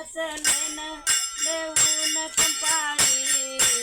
passa nena, leu na campanha.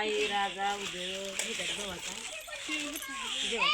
आई राजा उदय हे गव्हाचा जेवण